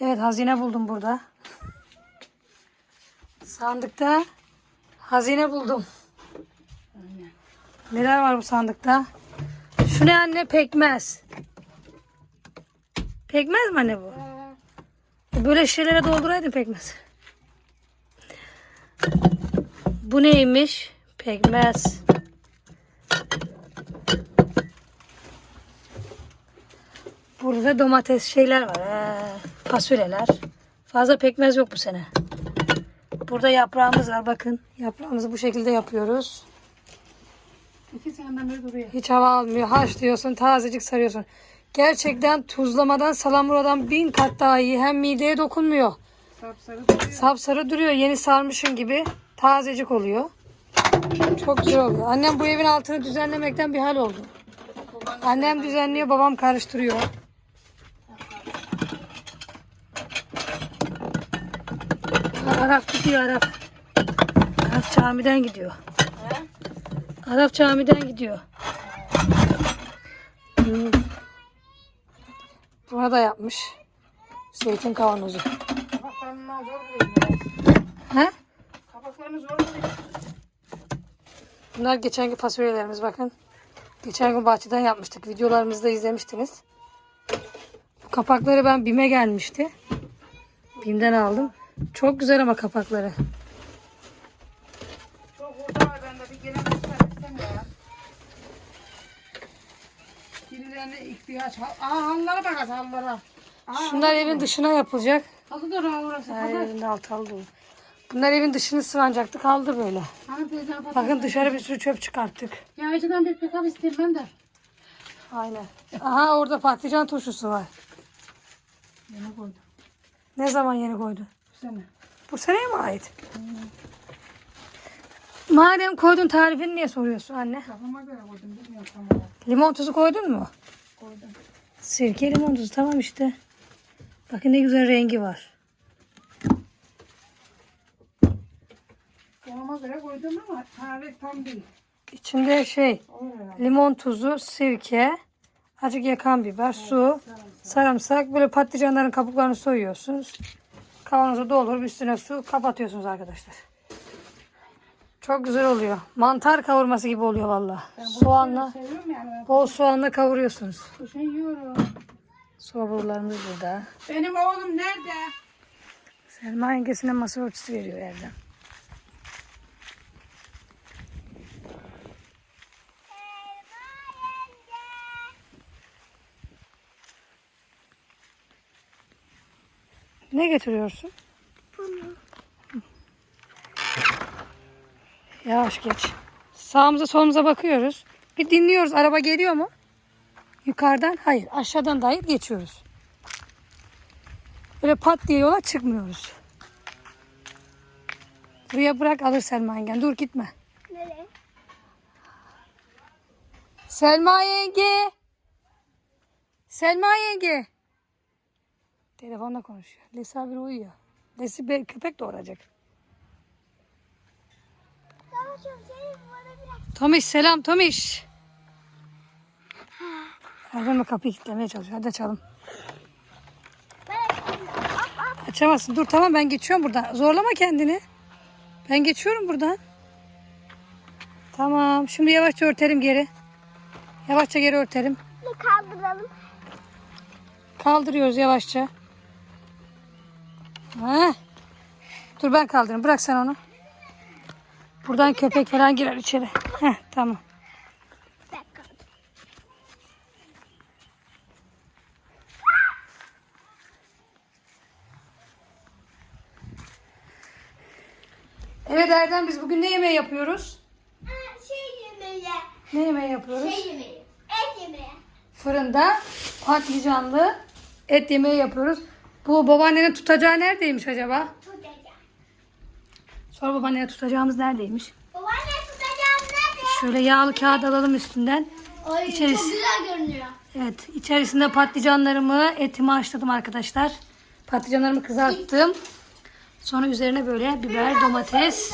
Evet hazine buldum burada. Sandıkta hazine buldum. Neler var bu sandıkta? Şu ne anne? Pekmez. Pekmez mi anne bu? E, Böyle şeylere dolduraydın pekmez. Bu neymiş? Pekmez. Burada domates şeyler var. He, fasulyeler. Fazla pekmez yok bu sene. Burada yaprağımız var. Bakın yaprağımızı bu şekilde yapıyoruz. İki seneden beri duruyor. Hiç hava almıyor. Haşlıyorsun, tazecik sarıyorsun. Gerçekten tuzlamadan, salamuradan bin kat daha iyi. Hem mideye dokunmuyor. Sapsarı duruyor. Sapsarı duruyor. Yeni sarmışın gibi. Tazecik oluyor. Çok güzel oluyor. Annem bu evin altını düzenlemekten bir hal oldu. Annem düzenliyor, babam karıştırıyor. Arap gidiyor Arap. Arap camiden gidiyor. Arap camiden gidiyor. Hmm. Buna da yapmış. Zeytin kavanozu. Kapaklarını zor buluyorum. He? Kapaklarını zor buluyorum. Bunlar geçenki fasulyelerimiz bakın. Geçen gün bahçeden yapmıştık. Videolarımızda izlemiştiniz. Bu kapakları ben BİM'e gelmişti. BİM'den aldım. Çok güzel ama kapakları. Çok hurda var bende. Bir gelen göstersen ya. Birilerine ihtiyaç. Aa halılara bak halılara. Aa, Şunlar evin dışına yapılacak. halı da orası. Ay, Halı. evin altı aldı. Bunlar evin dışını sıvanacaktı. Kaldı böyle. Hani Bakın dışarı bir sürü çöp çıkarttık. Ya içinden bir pick-up isteyeyim ben de. Aynen. Aha orada patlıcan turşusu var. Yine koydum. Ne zaman yeni koydu? Sene. Bu seneye mi ait? Madem koydun tarifini niye soruyorsun anne? Kafama göre koydum. Bilmiyorum tam olarak. Limon tuzu koydun mu? Koydum. Sirke limon tuzu tamam işte. Bakın ne güzel rengi var. Kafama göre koydum ama tarih tam değil. İçinde şey limon tuzu, sirke, acık yakan biber, su, sarımsak. Böyle patlıcanların kabuklarını soyuyorsunuz. Kavanoza doldurup üstüne su kapatıyorsunuz arkadaşlar. Çok güzel oluyor. Mantar kavurması gibi oluyor valla. Soğanla, yani. bol soğanla kavuruyorsunuz. Bu şey yiyorum. Burada. Benim oğlum nerede? Selma yengesine masa örtüsü veriyor Erdem. Ne getiriyorsun? Yavaş geç. Sağımıza solumuza bakıyoruz. Bir dinliyoruz. Araba geliyor mu? Yukarıdan? Hayır. Aşağıdan dahi geçiyoruz. Böyle pat diye yola çıkmıyoruz. Buraya bırak alır Selma yengen. Dur gitme. Nereye? Selma yenge. Selma yenge. Telefonla konuşuyor. Lesi abi uyuyor. Lesi be- köpek doğuracak. Tomiş selam Tomiş. Erdem kapıyı kilitlemeye çalışıyor. Hadi açalım. Açamazsın. Dur tamam ben geçiyorum buradan. Zorlama kendini. Ben geçiyorum buradan. Tamam. Şimdi yavaşça örtelim geri. Yavaşça geri örtelim. Bir kaldıralım. Kaldırıyoruz yavaşça. Ha. Dur ben kaldırayım. Bırak sen onu. Buradan köpek falan girer içeri. Heh, tamam. Evet Erdem biz bugün ne yemeği yapıyoruz? Aa, şey yemeği. Ne yemeği yapıyoruz? Şey yemeği. Et yemeği. Fırında patlıcanlı et yemeği yapıyoruz. Bu babaannenin tutacağı neredeymiş acaba? Tutacağım. Sonra babaannenin tutacağımız neredeymiş? Babaanne tutacağım nerede? Şöyle yağlı kağıt alalım üstünden. Ay İçerisi- çok güzel görünüyor. Evet, içerisinde patlıcanlarımı, etimi haşladım arkadaşlar. Patlıcanlarımı kızarttım. Sonra üzerine böyle biber, domates,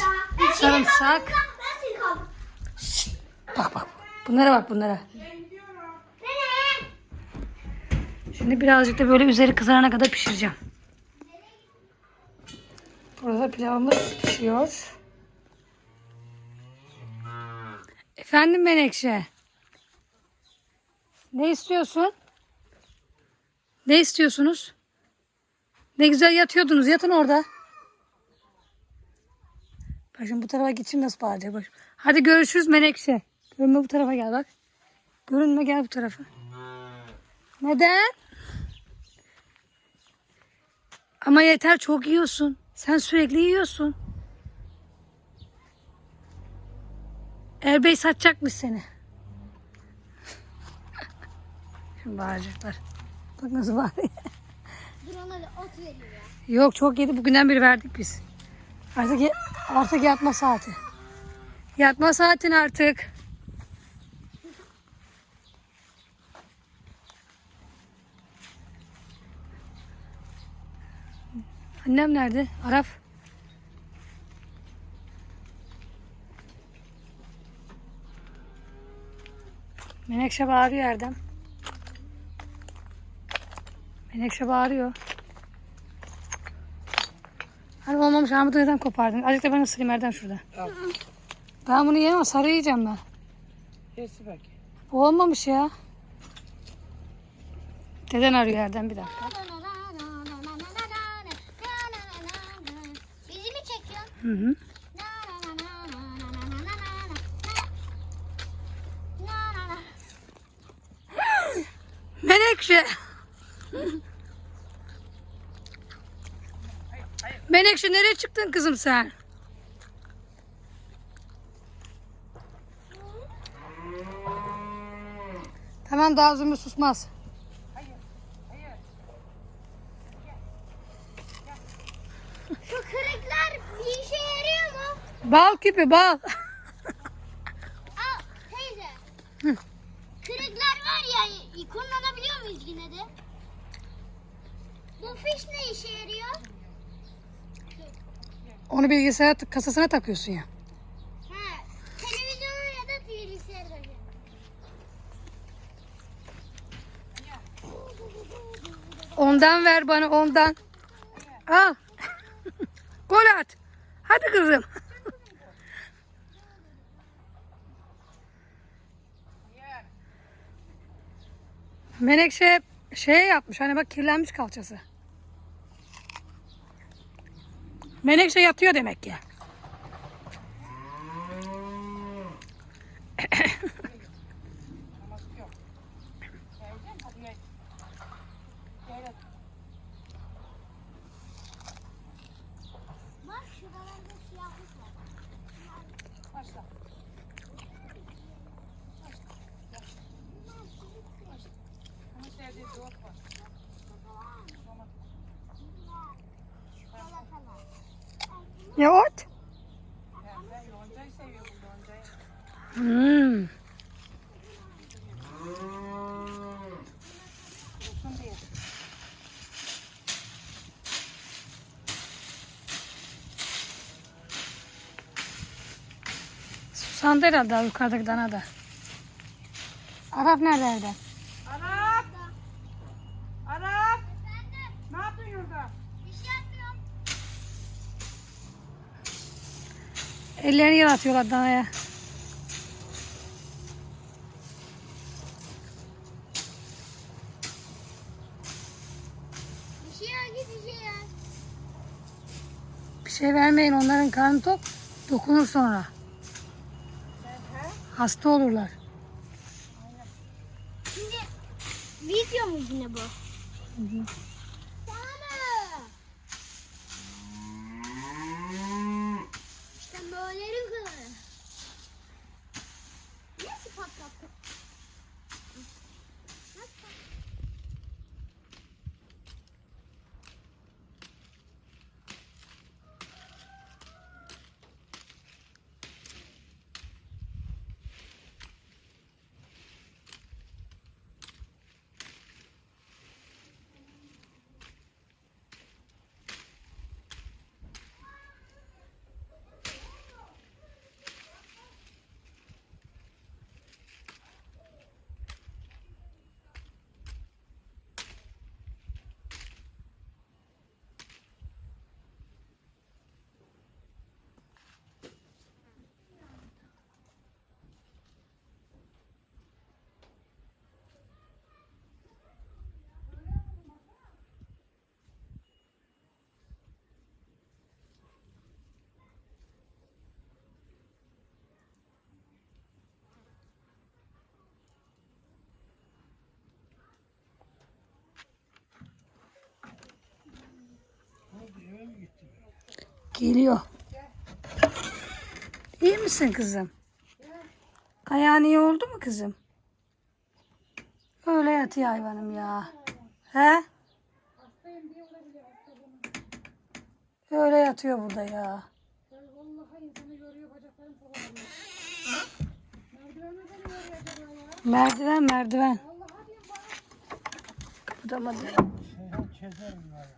sarımsak. Kaldım. Bak bak. Bunlara bak bunlara. Şimdi birazcık da böyle üzeri kızarana kadar pişireceğim. Burada pilavımız pişiyor. Efendim Menekşe. Ne istiyorsun? Ne istiyorsunuz? Ne güzel yatıyordunuz. Yatın orada. Bak şimdi bu tarafa geçeyim nasıl bağıracak bak. Hadi görüşürüz Menekşe. Görünme bu tarafa gel bak. Görünme gel bu tarafa. Neden? Ama yeter çok yiyorsun. Sen sürekli yiyorsun. Erbey satacakmış seni. Şimdi bağıracaklar. Bak nasıl bağırıyor. Da ot veriyor. Yok çok yedi. Bugünden beri verdik biz. Artık artık yatma saati. Yatma saatin artık. Annem nerede? Araf. Menekşe bağırıyor Erdem. Menekşe bağırıyor. Hani olmamış armudu neden kopardın? Azıcık da ben ısırayım Erdem şurada. Al. Ben bunu yiyemem sarı yiyeceğim ben. Kesi bakayım. Bu olmamış ya. Deden arıyor Erdem bir dakika. Menekşe. Menekşe nereye çıktın kızım sen? Tamam daha zümrü susmaz. Şu kırıklar bir işe yarıyor mu? Bal küpü bal. Aa teyze. Kırıklar var ya kullanabiliyor muyuz yine de? Bu fiş ne işe yarıyor? Onu bilgisayar kasasına takıyorsun ya. Ha, televizyona ya da bilgisayara. Ondan ver bana ondan. Al. Gol at. Hadi kızım. Menekşe şey yapmış hani bak kirlenmiş kalçası. Menekşe yatıyor demek ki. Bak şuralarda siyahlık var. Başla. Onun sevdiği bir ot var. Salatalar. Yoncayı. Hmm. Susandı herhalde yukarıdaki dana da. Arap nerede evde? Arap! Arap! Efendim Ne yaptın yurda? bir şey yapmıyorum. Ellerini yaratıyorlar danaya. Bir şey yok git bir şey ya. Bir şey vermeyin onların karnı tok. Dokunur sonra. Hasta olurlar. Şimdi video mu yine bu? Sana. Geliyor. İyi misin kızım? Ayağın iyi oldu mu kızım? Öyle yatıyor hayvanım ya. He? Öyle yatıyor burada ya. Merdiven merdiven. Kapatamadım. Bir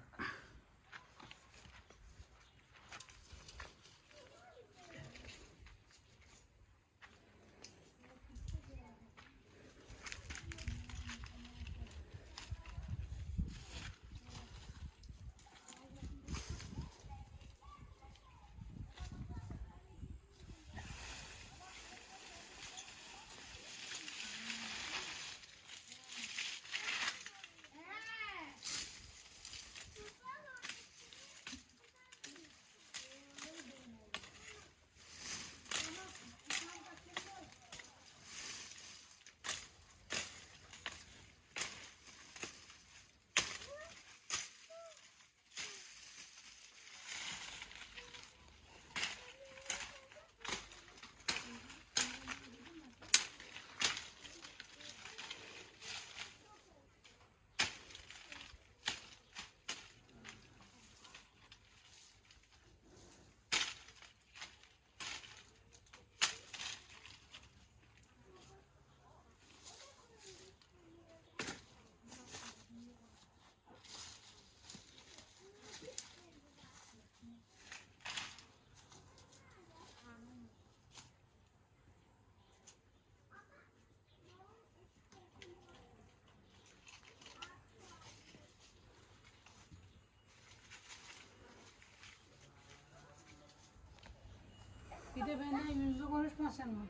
de benden yüzlü konuşmasın mı?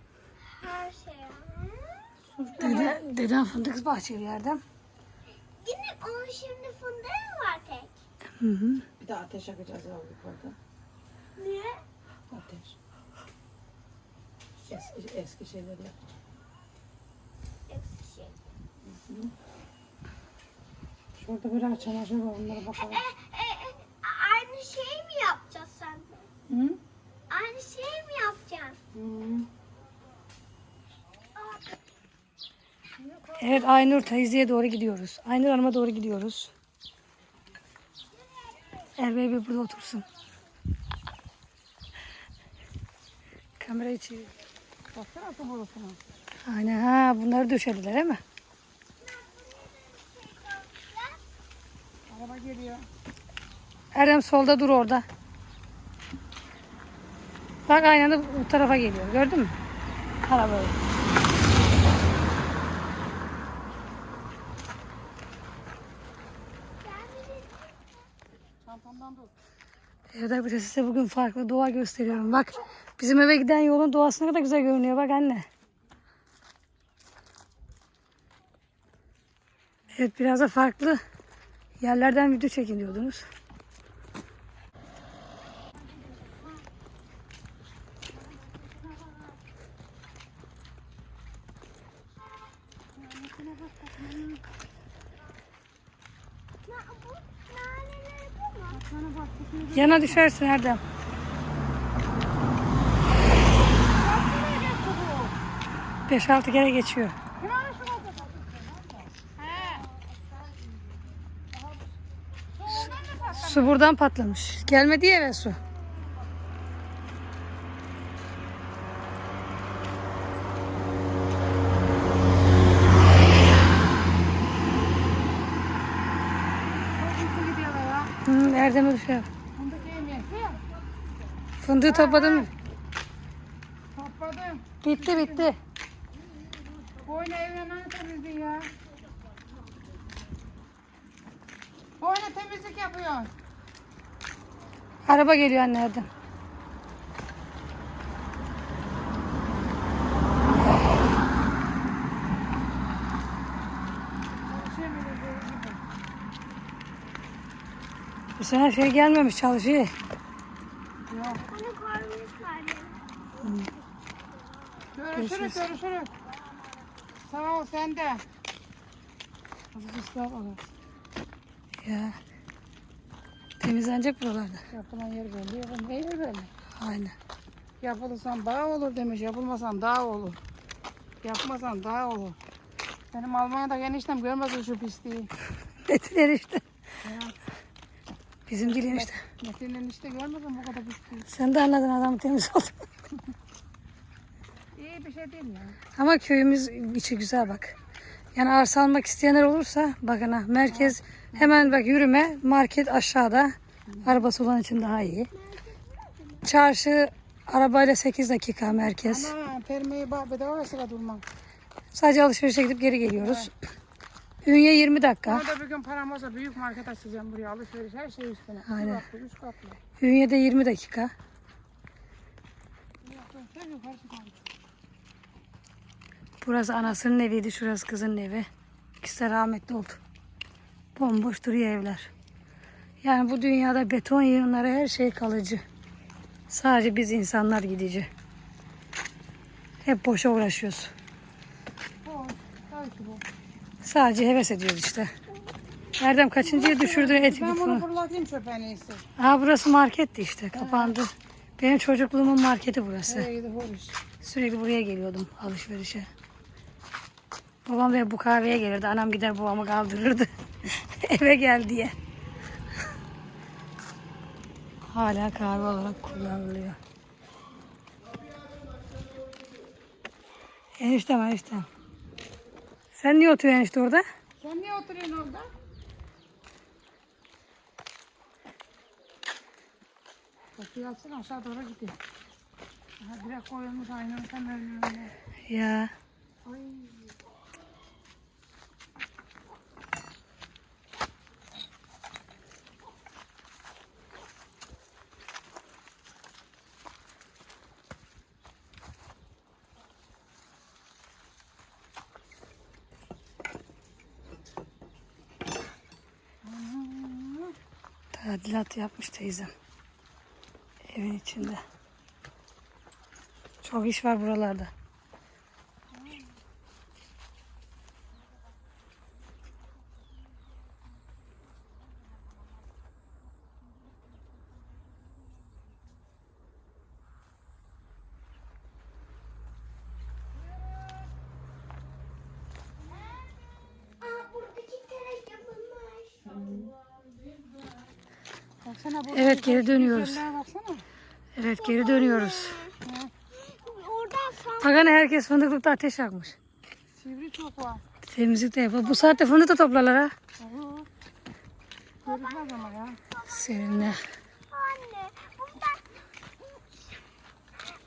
Her şey. Dede, dedem fındık bahçeli yerden. Yine onun şimdi fındığı mı var tek? Hı hı. Bir de ateş yakacağız ya yukarıda. Niye? Ateş. Eski, eski şeyleri yakacağız. Hepsi şey. Şurada biraz çamaşır var onlara bakalım. E, e, e, aynı şeyi mi yapacağız sen? Hı? Aynı şeyi mi yapacaksın? Hı. Evet Aynur teyzeye doğru gidiyoruz. Aynur Hanım'a doğru gidiyoruz. Erbey bir burada otursun. Kamerayı çevir. Baksana su borusuna. Aynen ha bunları döşediler değil mi? Araba geliyor. Erdem solda dur orada. Bak de bu tarafa geliyor. Gördün mü? Araba. Dur. Erdem bir size bugün farklı doğa gösteriyorum. Bak bizim eve giden yolun doğası ne kadar güzel görünüyor. Bak anne. Evet biraz da farklı yerlerden video çekin diyordunuz. Na, bu naneleri bu mu? Yana düşersin Erdem. Beş altı kere geçiyor. Su buradan patlamış. Gelmedi ya eve su. Hı, Erdem'e düşüyor. Fındık yemeyesi. Fındığı topladım. Bitti bitti. Boynu evlemen temizliği ya. Boynu temizlik yapıyor. Araba geliyor anne Erdem. Bu sene şey gelmemiş çalışıyor. Koymuşlar. Görüşürüz görüşürüz. Sağ ol sen de. Ya. Temizlenecek buralarda. Yapılan yer belli, yapılmayan yer belli. Aynen. Yapılırsan daha olur demiş, yapılmasan daha olur. Yapmasan daha olur. Benim Almanya'da eniştem görmesin şu pisliği. Metin enişte. Bizim değil enişte. Metin enişte görmesin bu kadar pisliği. Sen de anladın adam temiz oldu. İyi bir şey değil ya. Ama köyümüz içi güzel bak. Yani arsa almak isteyenler olursa bakın ha merkez hemen bak yürüme market aşağıda. Arabası olan için daha iyi. Çarşı arabayla 8 dakika merkez. Ana permeyi bedava sıra durmam. Sadece alışverişe gidip geri geliyoruz. Ünye 20 dakika. Bana da bir gün param olsa büyük market açacağım buraya alışveriş her şey üstüne. Aynen. Katlı, üç katlı. Ünye'de 20 dakika. Burası anasının eviydi, şurası kızın evi. İkisi de rahmetli oldu. Bomboş duruyor evler. Yani bu dünyada beton yığınları her şey kalıcı. Sadece biz insanlar gidici. Hep boşa uğraşıyoruz. Bu, tabii ki bu. Sadece heves ediyoruz işte. Erdem kaçıncıya düşürdün eti Ben bunu fırlatayım çöpe en iyisi. Aa burası marketti işte kapandı. Benim çocukluğumun marketi burası. Nereye hoş. Sürekli buraya geliyordum alışverişe. Babam ve bu kahveye gelirdi. Anam gider babamı kaldırırdı. Eve gel diye. Hala kahve olarak kullanılıyor. Eniştem eniştem. Sen niye oturuyorsun enişte orada? Sen niye oturuyorsun orada? Kapıyı açsın aşağı doğru gidiyor. Aha, direkt koyulmuş aynanın tam önüne. Ya. Ay. Tadilat yapmış teyzem. Evin içinde. Çok iş var buralarda. Baksana burada Evet geri dönüyoruz. Baksana. Evet geri dönüyoruz. Oradan sağ hani herkes fındıklıkta ateş yakmış. Sivri çok var. Temizlik de yapar. Bu saatte fındık da toplarlar ha. Olur. Görünmez ama ya. Seninle. Anne, buradan...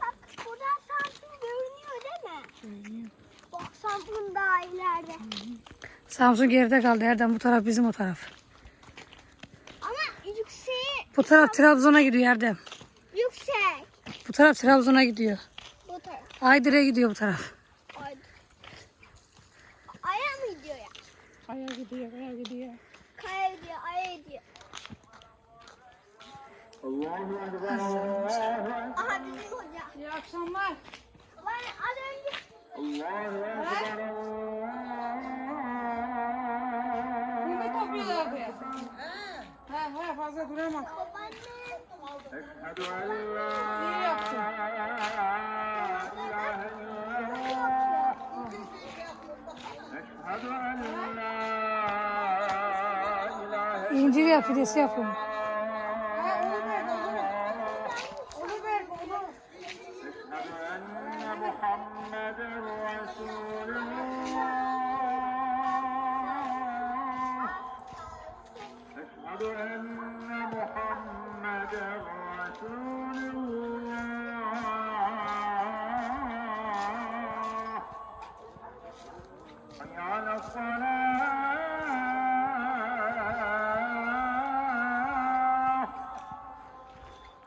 Bak, buradan Samsun görünüyor değil mi? Görünüyor. Bak Samsun daha ileride. Samsun geride kaldı. Erdem bu taraf bizim o taraf. Bu taraf Trabzon'a gidiyor Erdem. yüksek. Bu taraf Trabzon'a gidiyor. Bu taraf. Aydır'a gidiyor bu taraf. Şimdi ver pidesi yapıyorum.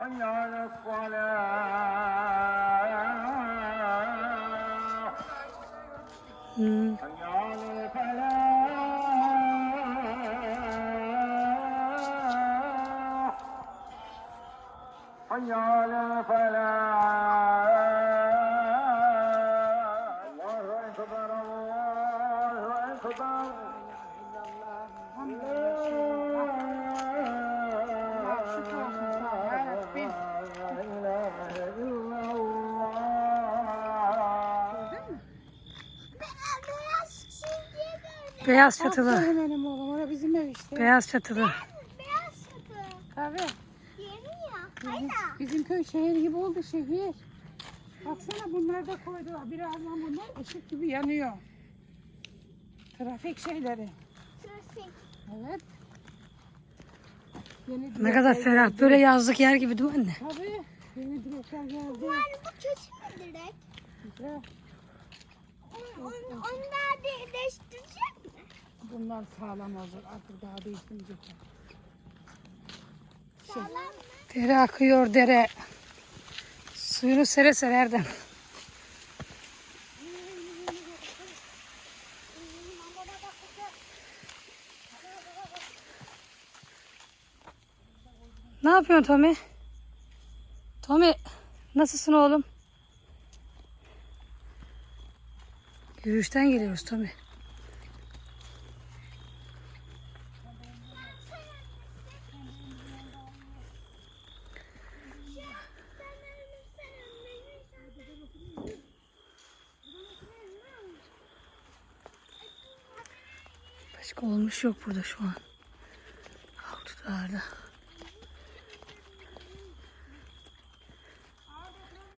حي على الصلاة Hmm. حي على الفلاح حي على الفلاح Beyaz çatılı. Aferin benim oğlum. Orası bizim ev işte. Beyaz çatılı. Beyaz çatı. Tabii. Yeni ya. Bizim, Hayır. bizim köy şehir gibi oldu şehir. Baksana bunlar da koydular. Birazdan bunlar ışık gibi yanıyor. Trafik şeyleri. Trafik. Evet. Yeni Ne kadar direkler ferah. geldi. Böyle yazlık yer gibi değil mi anne? Tabii. Yeni direkler geldi. Yani bu kötü mü direkt? Güzel. On, on, onlar de, değiştirecek? Bunlar sağlam olur. Artık daha değişmeyecekler. Sağlam mı? Dere akıyor dere. Suyunu sere sere Erdem. Ne yapıyorsun Tommy? Tommy nasılsın oğlum? Yürüyüşten geliyoruz Tommy. Olmuş yok burada şu an. Avcılarda.